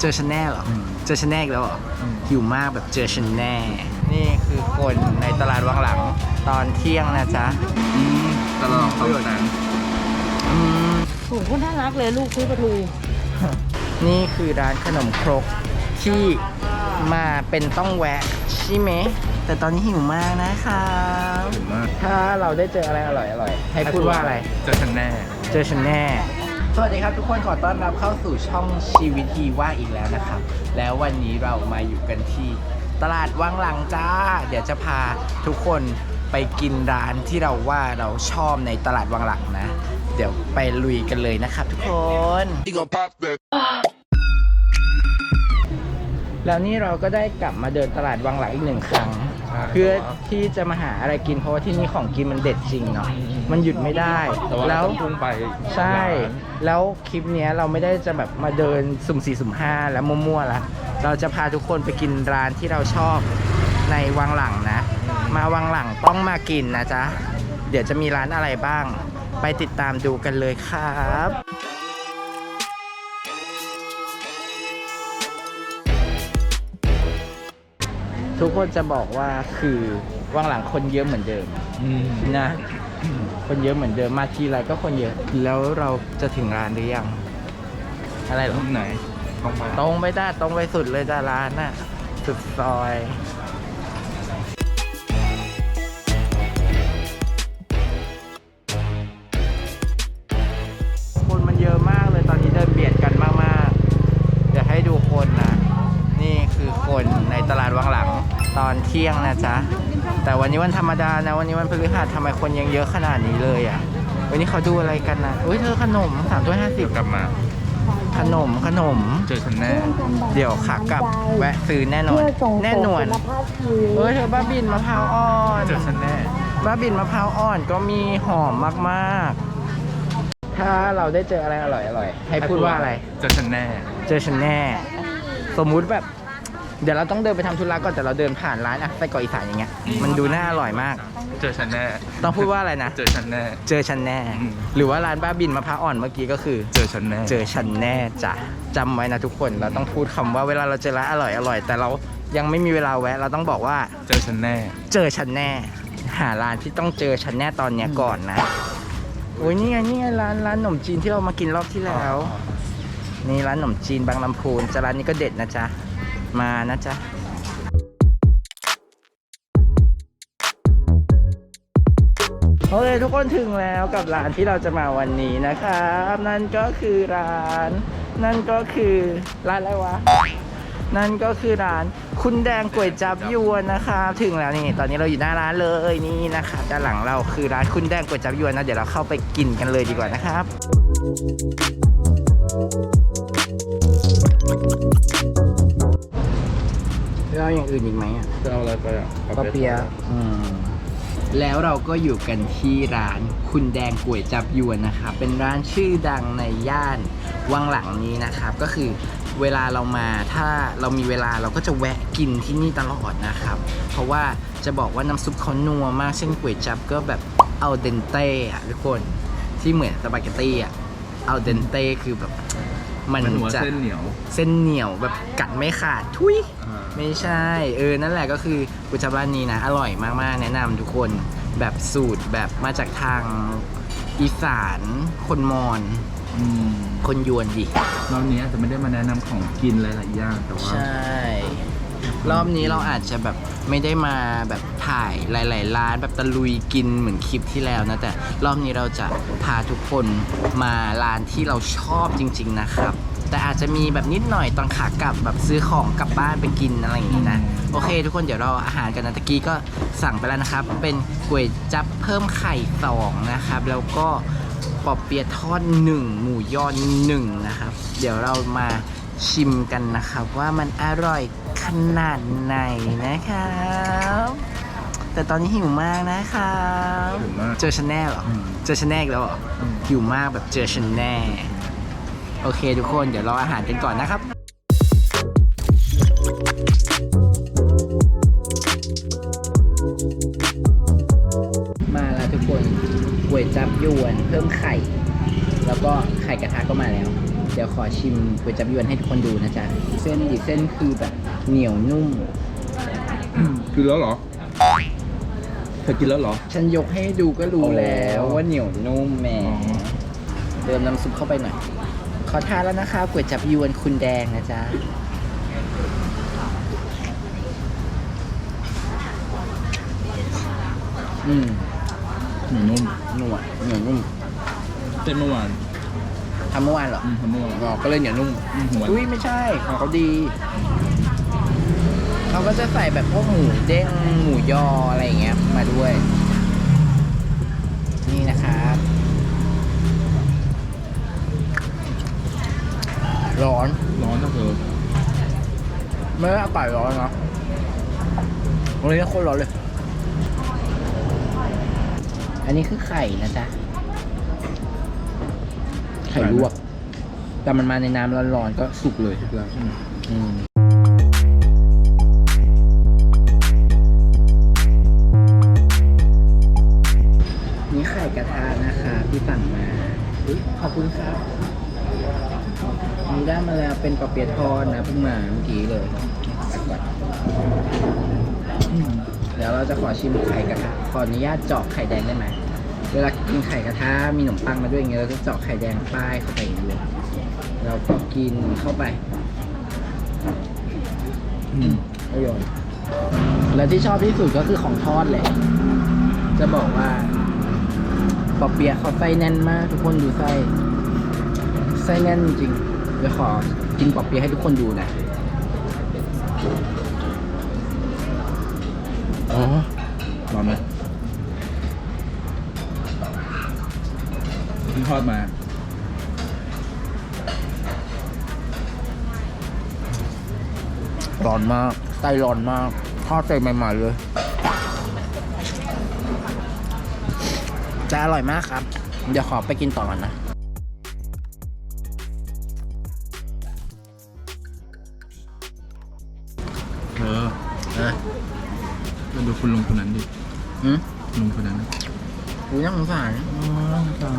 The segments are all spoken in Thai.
เจอฉันแน่เหรออืมเจอฉันแน่อีกแล้วเหรออืมหิวมากแบบเจอฉันแน่ นี่คือคนในตลาดวังหลังตอนเที่ยงนะจ๊ะอืมตลอดสองแสนอืมโอ้โหน่ารักเลยลูกซื้อปลาทู นี่คือร้านขนมครกที่มาเป็นต้องแวะใช่ไหม แต่ตอนนี้หิวมากนะครับถึงมากถ้าเราได้เจออะไรอร่อยอร่อยๆให้พูดว่าอะไร เจอฉันแน่ เจอฉันแน่ สวัสดีครับทุกคนขอต้อนรับเข้าสู่ช่องชีวิตทีว่าอีกแล้วนะครับ แล้ววันนี้เรามาอยู่กันที่ตลาดวังหลังจ้า เดี๋ยวจะพาทุกคนไปกินร้านที่เราว่าเราชอบในตลาดวังหลังนะ เดี๋ยวไปลุยกันเลยนะครับทุกคน แล้วนี่เราก็ได้กลับมาเดินตลาดวังหลังอีกหนึ่งครั้ง ใช่เพื่อที่จะมาหาอะไรกินเพราะว่าที่นี่ของกินมันเด็ดจริงเนาะมันหยุดไม่ได้แต่ว่าแล้เราว ต้องพุ่งไปใช่ ร้านแล้วคลิปเนี้ยเราไม่ได้จะแบบมาเดินสุ่มสี่สุ่มห้าแล้วมั่วๆละเราจะพาทุกคนไปกินร้านที่เราชอบในวังหลังนะ มาวังหลังต้องมากินนะจ๊ะ เดี๋ยวจะมีร้านอะไรบ้าง ไปติดตามดูกันเลยครับ ทุกคนจะบอกว่าคือวังหลังคนเยอะเหมือนเดิมอืมนะ คนเยอะเหมือนเดิมมาทีไรก็คนเยอะ แล้วเราจะถึงร้านหรือยัง อะไรเหรอไหนต้องไปตรงไปจ้าตรงไปสุดเลยจ้าร้านน่ะ สุดซอย ที่ยงนะจ๊ะ แต่วันนี้วันธรรมดานะ วันนี้วันพฤหัสทำไมคนยังเยอะขนาดนี้เลยอะ วันนี้เขาดูอะไรกันนะอุ้ยเธอขนมสามถ้วยห้าสิเดี๋บยวกลับมา ขนมขนม เจอฉันแน่ เดี๋ยวขากลับแวะซื้อแน่นอน แน่นอนเฮ้ยเธอบ้าบินมะพร้าวอ่อนเจอฉันแน่ บ้าบินมะพร้าวอ่อนก็มีหอมมากๆ ถ้าเราได้เจออะไรอร่อยอร่อยๆให้พูดว่าอะไร เจอฉันแน่ เจอฉันแน่ สมมุติแบบ เดี๋ยวเราต้องเดินไปทำธุระก่อนแต่เราเดินผ่านร้านอะไส้กรอกอีสานอย่างเงี้ยมันดูน่าอร่อยมาก เจอฉันแน่ ต้องพูดว่าอะไรนะ เจอฉันแน่ เจอฉันแน่ อืม หรือว่าร้านบ้าบินมะพร้าวอ่อนเมื่อกี้ก็คือ เจอฉันแน่ เจอฉันแน่จ้ะจำไว้นะทุกคนเราต้องพูดคำว่าเวลาเราเจอร้านอร่อยอร่อยแต่เรายังไม่มีเวลาแวะ เราต้องบอกว่า เจอฉันแน่ เจอฉันแน่ หาร้านที่ต้องเจอฉันแน่ตอนเนี้ยก่อนนะโอ้ยนี่ไงนี่ไงร้านร้านขนมจีนที่เรามากินรอบที่แล้ว นี่ร้านขนมจีนบางลำพูนจะร้านนี้ก็เด็ดนะจ๊ะ มานะจ๊ะโอเคทุกคนถึงแล้วกับร้านที่เราจะมาวันนี้นะครับ นั่นก็คือร้าน นั่นก็คือร้านอะไรวะ นั่นก็คือร้านคุณแดงก๋วยจับยวนนะครับถึงแล้วนี่ตอนนี้เราอยู่หน้าร้านเลยนี่นะครับด้านหลังเราคือร้านคุณแดงก๋วยจับยวนนะเดี๋ยวเราเข้าไปกินกันเลยดีกว่านะครับ เราอย่างอื่นอีกไหมอะจะเอาอะไรไปอะปะเปียะอืมแล้วเราก็อยู่กันที่ร้านคุณแดงก๋วยจับยวนนะครับเป็นร้านชื่อดังในย่านวังหลังนี้นะครับ ก็คือเวลาเรามาถ้าเรามีเวลาเราก็จะแวะกินที่นี่ตลอดนะครับ เพราะว่าจะบอกว่าน้ำซุปเขานัวมากเช่นก๋วยจับก็แบบเอาเดนเต้อะทุกคนที่เหมือนสปาเกตตี้อะเอาเดนเต้คือแบบ มันมันหัวจะเส้นเหนียวเส้นเหนียวแบบกัดไม่ขาดทุยอ่า ไม่ใช่ เออ นั่นแหละก็คือก๋วยจั๊บร้านนี้นะ อร่อยมากๆ แนะนำทุกคนแบบสูตรแบบมาจากทางอีสานคนมอญอืมคนยวนดิ รอบนี้อาจจะไม่ได้มาแนะนำของกินหลายๆอย่างแต่ว่า ใช่ รอบนี้เราอาจจะแบบไม่ได้มาแบบถ่ายหลาย ๆ ร้านแบบตะลุยกินเหมือนคลิปที่แล้วนะ แต่รอบนี้เราจะพาทุกคนมาร้านที่เราชอบจริง ๆ นะครับ แต่อาจจะมีแบบนิดหน่อยตอนขากลับแบบซื้อของกลับบ้านไปกินอะไรอย่างนี้นะ โอเค ทุกคนเดี๋ยวเราอาหารกันนะตะกี้ก็สั่งไปแล้วนะครับ เป็นก๋วยจั๊บเพิ่มไข่สองนะครับ แล้วก็ปอเปียะทอดหนึ่งหมูยอหนึ่งนะครับ เดี๋ยวเรามาชิมกันนะครับ ว่ามันอร่อยขนาดไหนนะครับแต่ตอนนี้หิวมากนะครับ หิวมาก เจอฉันแน่เหรออืมเจอฉันแน่อีกแล้วเหรออืมหิวมากแบบเจอฉันแน่ โอเคทุกคนเดี๋ยวรออาหารกันก่อนนะครับมาแล้วทุกคนก๋วยจับยวนเพิ่มไข่ แล้วก็ไข่กระทะก็มาแล้ว เดี๋ยวขอชิมก๋วยจับยวนให้ทุกคนดูนะจ๊ะ เส้นดิเส้นคือแบบเหนียวนุ่ม กินแล้วเหรอ เธอกินแล้วเหรอ ฉันยกให้ดูก็รู้อ๋อแล้วว่าเหนียวนุ่มแหมอ๋อเติมน้ำซุปเข้าไปหน่อยข อทานแล้วนะคะก๋วยจับยวนคุณแดงนะจ๊ะอืมหมูนุ่มหนวดเหนียวนุ่มเส้นเมื่อวานทำเมื่อวานเหรออืมทำเมื่อวานอ๋อก็เลยเหนียวนุ่มอืมหัวอุ้ยไม่ใช่ของเขาดีเขาก็จะใส่แบบพวกหมูเด้งหมูยออะไรอย่างเงี้ยมาด้วย นี่นะครับ ร้อน ร้อนนะเธอไม่ได้อากาศร้อนนะวันนี้โคตรร้อนเลย อันนี้คือไข่นะจ๊ะ ไข่ลวก แต่มันมาในน้ำร้อนๆก็สุกเลยแล้วใช่ไหมอืม เปียทอดนะเพิ่งมาเมื่อกี้เลยตักก่อนเดี๋ยวเราจะขอชิมไข่กระทะขออนุญาตเจาะไข่แดงได้ไหมเวลากินไข่กระทะมีขนมปังมาด้วยอย่างเงี้ยเราจะเจาะไข่แดงป้ายเข้าไปอย่างเงี้ยเราก็กินเข้าไปอืมประโยและที่ชอบที่สุดก็คือของทอดแหละ จะบอกว่าปอเปียะเขาไส้แน่นมาก ทุกคนดูไส้ ไส้แน่นจริงเดี๋ยวขอ กินปอเปียะให้ทุกคนดูนะอ๋อร้อนไหมเพิ่งทอดมาร้อนมากไส้ร้อนมากทอดใส่ใหม่ๆเลยแต่อร่อยมากครับ เดี๋ยวขอไปกินต่อก่อนนะ เธอดูคุณลุงคนนั้นดิอืมลุงคนนั้นนะกูยังสงสารอ๋อสา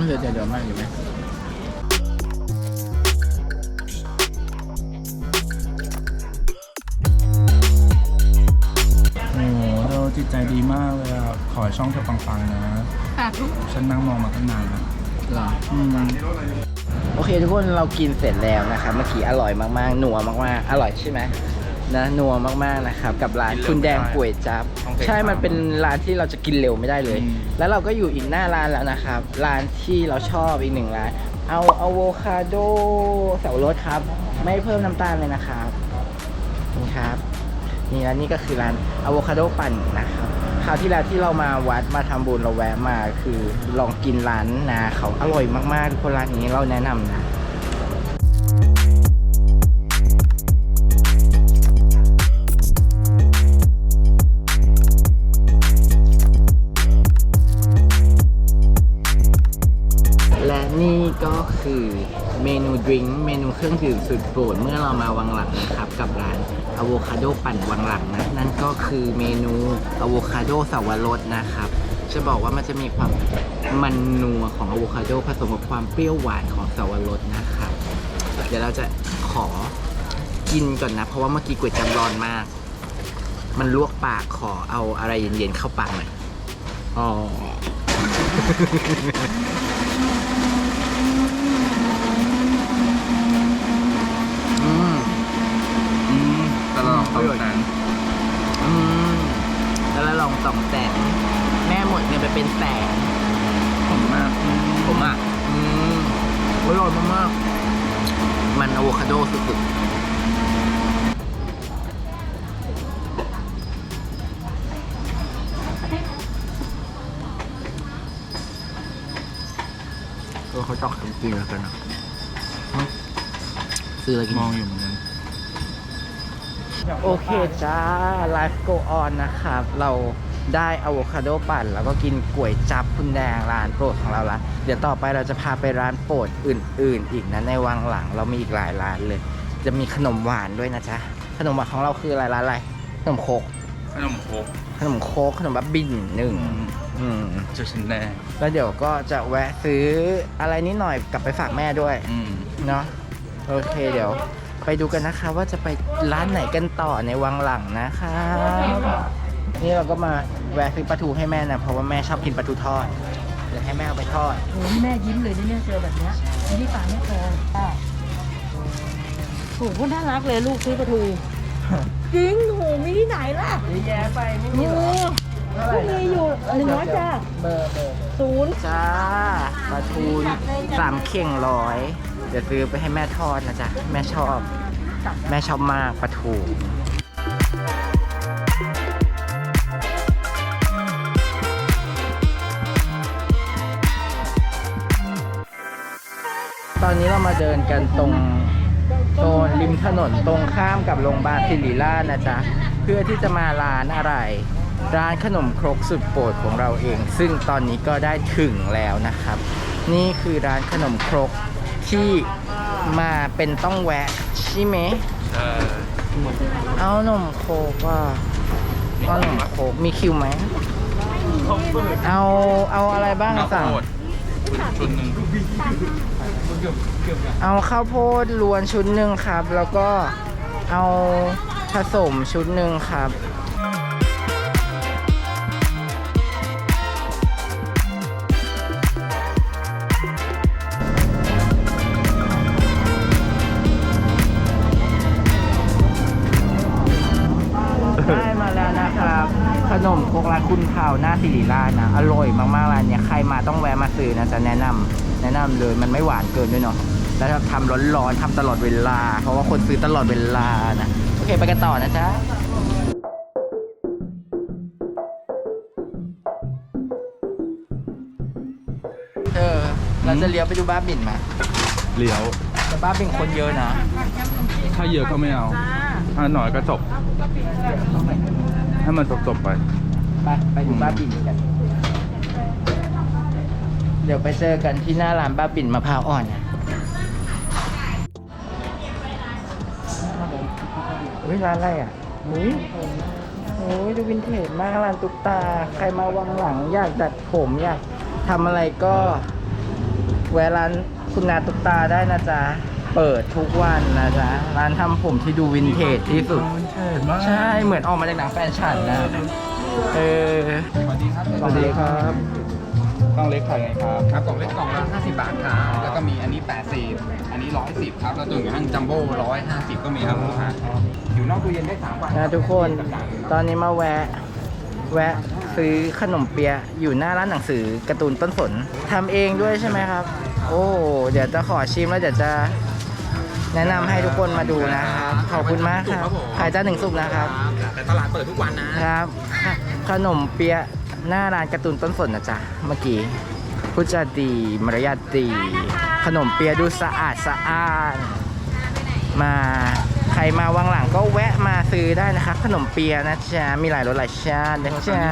รเดี๋ยวเดี๋ยวเดี๋ยวมากอยู่ไหมโอ้โหเธอจิตใจดีมากเลยอะ ขอให้ช่องเธอปังๆนะค่ะฉันนั่งมองมาตั้งนานแล้วหรอ อืมโอเคทุกคนเรากินเสร็จแล้วนะครับเมื่อกี้อร่อยมากๆนัวมากๆ อร่อยใช่ไหม นะนัวมากๆนะครับกับร้านคุณแดงก๋วยจับ ใช่มันเป็นร้านที่เราจะกินเร็วไม่ได้เลย แล้วเราก็อยู่อีกหน้าร้านแล้วนะครับร้านที่เราชอบอีกหนึ่งร้าน เอาอะโวคาโดเสาวรสครับ ไม่เพิ่มน้ำตาลเลยนะครับนี่ครับนี่แล้วนี่ก็คือร้านอะโวคาโดปั่นนะครับคราวที่แล้วที่เรามาวัดมาทำบุญเราแวะมาคือลองกินร้านนะเขาอร่อยมากๆทุกคนร้านนี้เราแนะนำนะและ เครื่องดื่มสุดโปรดเมื่อเรามาวังหลังนะครับ กับร้านอะโวคาโดปั่นวังหลังนะนั่นก็คือเมนูอะโวคาโดสาวรสนะครับ จะบอกว่ามันจะมีความมันนัวของอะโวคาโดผสมกับความเปรี้ยวหวานของสาวรสนะครับ เดี๋ยวเราจะขอกินก่อนนะ เพราะว่าเมื่อกี้ก๋วยจับร้อนมาก มันลวกปากขอเอาอะไรเย็นๆเข้าปากหน่อยอ๋อม อืม แต่เราลองต้องแสนอืมแล้วเราลองสองแสนแม่หมดเงินไปเป็นแสนผมมากอืมผมอะอืมอร่อยมากๆมันอะโวคาโดสุดๆเออเขาจอกจริงๆแล้วกันนะซื้ออะไรกินมองอยู่เหมือนกัน โอเคจ้า Life Go On นะครับ เราได้อะโวคาโดปั่น แล้วก็กินก๋วยจับคุณแดงร้านโปรดของเราละเดี๋ยวต่อไปเราจะพาไปร้านโปรดอื่น ๆ อีกนะในวังหลังเรามีอีกหลายร้านเลย จะมีขนมหวานด้วยนะจ๊ะขนมหวานของเราคืออะไรร้านอะไรขนมโคกขนมโคกขนมโคกขนมบับบินหนึ่งอืมอืมเจอฉันแน่แล้วเดี๋ยวก็จะแวะซื้ออะไรนิดหน่อยกลับไปฝากแม่ด้วยอืมเนาะโอเคเดี๋ยว ไปดูกันนะคะว่าจะไปร้านไหนกันต่อในวังหลังนะคะ นี่เราก็มาแวะซื้อปลาทูให้แม่นะเพราะว่าแม่ชอบกินปลาทูทอดเดี๋ยวให้แม่เอาไปทอดโอ้ยแม่ยิ้มเลยนะเนี่ยเจอแบบเนี้ยยิ้มที่ปากไม่พออะโอ้โหน่ารักเลยลูกซื้อปลาทูจริงโอ้โหมีที่ไหนล่ะเยอะแยะไปไม่โอ้มีหรอก็มีอยู่หนึ่งร้อยจ้าเบอร์เบอร์ศูนย์จ้าปลาทูสามเข่งร้อย เดี๋ยวซื้อไปให้แม่ทอดนะจ๊ะ แม่ชอบ แม่ชอบมากปลาทูตอนนี้เรามาเดินกันตรงโซนริมถนนตรงข้ามกับโรงพยาบาลศิริราชนะจ๊ะ เพื่อที่จะมาร้านอะไร ร้านขนมครกสุดโปรดของเราเอง ซึ่งตอนนี้ก็ได้ถึงแล้วนะครับ นี่คือร้านขนมครก ที่มาเป็นต้องแวะใช่ไหมใช่เอาขนมโครกว่าเอาขนมโครกมีคิวไหมเอาเอาอะไรบ้างข้าวสั่ง โพดชุดหนึ่งเอาข้าวโพดล้วนชุดหนึ่งครับ แล้วก็เอาผสมชุดหนึ่งครับ ครกร้านคุณเผาหน้าสิริราชนะ อร่อยมากๆร้านเนี้ยใครมาต้องแวะมาซื้อนะจะแนะนำแนะนำเลยมันไม่หวานเกินด้วยเนาะแล้วทำร้อนๆทำตลอดเวลา เพราะว่าคนซื้อตลอดเวลานะโอเคไปกันต่อนะจ๊ะเออเราจะเลี้ยวไปดูบ้าบินไหมเลี้ยวแต่บ้าบินคนเยอะนะ ถ้าเยอะก็ไม่เอา ถ้าหน่อยก็จบ ให้มันจบๆไป ไปไปดูบ้าบินกัน เดี๋ยวไปเจอกันที่หน้าร้านบ้าบินมะพร้าวอ่อนนะเฮ้ยร้านอะไรอะอุ้ยโอ้ยดูวินเทจมากร้านตุ๊กตา ใครมาวังหลังอยากตัดผมอยากทำอะไรก็แวะร้านคุณนาตุ๊กตาได้นะจ๊ะ เปิดทุกวันนะจ๊ะ ร้านทำผมที่ดูวินเทจที่สุด ใช่ เหมือนออกมาจากหนังแฟชั่นนะ เออสวัสดีครับสวัสดีครับต้องเล็กขายไงครับครับกล่องเล็กกล่องละ50 บาทครับแล้วก็มีอันนี้ 80 อันนี้ 110 ครับแล้วตัวอย่างจัมโบ้150 ก็มีครับลูกค้าอยู่นอกตู้เย็นได้3วันนะทุกคน ตอนนี้มาแวะ แวะซื้อขนมเปี๊ยะอยู่หน้าร้านหนังสือการ์ตูนต้นสนทำเองด้วยใช่ไหมครับ โอ้เดี๋ยวจะขอชิมแล้วเดี๋ยวจะแนะนำให้ทุกคนมาดูนะครับขอบคุณมากครับขายจ้าหนึ่งสุกนะครับ แต่ตลาดเปิดทุกวันนะครับ ขนมเปี๊ยะหน้าร้านการ์ตูนต้นสนนะจ๊ะ เมื่อกี้พูดจาดีมารยาทดี ขนมเปี๊ยะดูสะอาดสะอ้านมาใครมาวังหลังก็แวะมาซื้อได้นะครับขนมเปี๊ยะนะจ๊ะ มีหลายรสหลายชาตินะจ๊ะ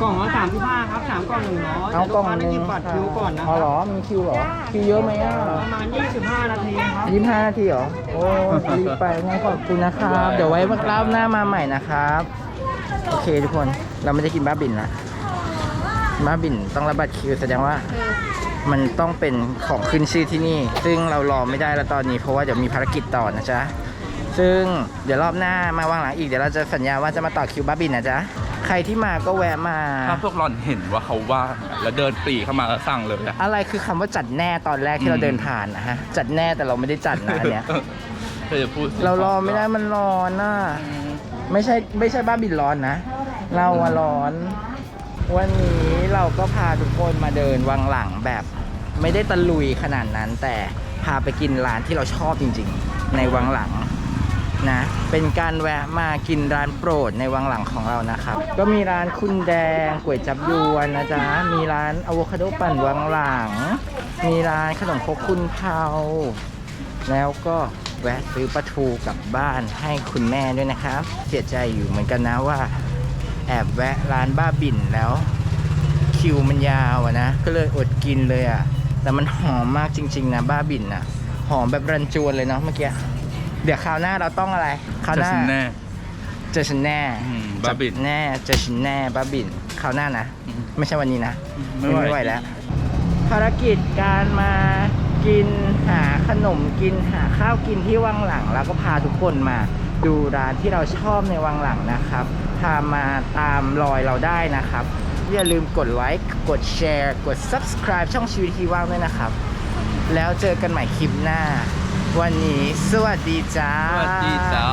กล่องละสามสิบห้าครับสามกล่องหนึ่งร้อยเอากล่องหได้นึ่งหยิบบัตรคิวก่อนนะคอ๋อรับเหรอ มีคิวเหรอ คิวเยอะไหมอะประมาณยี่สิบห้านาทีครับยี่สิบห้านาทีเหรอ โอ้รีบไปงั้นขอบคุณนะครับ เดี๋ยวไว้รอบหน้ามาใหม่นะครับ โอเคทุกคน เราไม่ได้กินบ้าบินละบ้าบินต้องรับบัตรคิวแสดงว่า มันต้องเป็นของขึ้นชื่อที่นี่ ซึ่งเรารอไม่ได้แล้วตอนนี้ เพราะว่าเดี๋ยวมีภารกิจต่อนะจ๊ะ ซึ่งเดี๋ยวรอบหน้ามาวางหลังอีกเดี๋ยวเราจะสัญญาว่าจะมาต่อคิวบ้าบินนะจ๊ะ ใครที่มาก็แวะมา ถ้าพวกหลอนเห็นว่าเขาว่างอะแล้วเดินปรีเข้ามาแล้วสั่งเลยอะ อะไรคือคำว่าจัดแน่ตอนแรกที่เราอืม เดินผ่านนะฮะ จัดแน่แต่เราไม่ได้จัดนะอันเนี้ย เธอจะพูดสิเรารอไม่ได้มันร้อนน่ะไม่ใช่ไม่ใช่บ้าบินร้อนนะ เราอะร้อน วันนี้เราก็พาทุกคนมาเดินวังหลังแบบ ไม่ได้ตะลุยขนาดนั้น แต่พาไปกินร้านที่เราชอบจริง ๆ ในวังหลัง นะ เป็นการแวะมากินร้านโปรดในวังหลังของเรานะครับ ก็มีร้านคุณแดงก๋วยจับยวนนะจ๊ะ มีร้านอะโวคาโดปั่นวังหลัง มีร้านขนมครกคุณเผาแล้วก็แวะซื้อปลาทูกลับบ้านให้คุณแม่ด้วยนะครับ เสียใจอยู่เหมือนกันนะว่า แอบแวะร้านบ้าบินแล้ว คิวมันยาวอะนะ ก็เลยอดกินเลยอะแต่มันหอมมากจริง ๆ นะบ้าบินอะหอมแบบรันจวนเลยเนาะเมื่อกี้ เดี๋ยวคราวหน้าเราต้องอะไรคราวหจะน้าฉันแน่ เจอฉันแน่อืมบ้าบินแน่เจอฉันแน่บ้าบินคราวหน้านะ อืมไม่ใช่วันนี้นะไม่ไหว ไม่ไหวแล้ว ภารกิจการมากินหาขนมกินหาข้าวกินที่วังหลัง แล้วก็พาทุกคนมาดูร้านที่เราชอบในวังหลังนะครับ พามาตามรอยเราได้นะครับ อย่าลืมกดไลค์กดแชร์ กด subscribe ช่องชีวิตที่ว่างด้วยนะครับ แล้วเจอกันใหม่คลิปหน้า วันนี้สวัสดีจ้า สวัสดีจ้า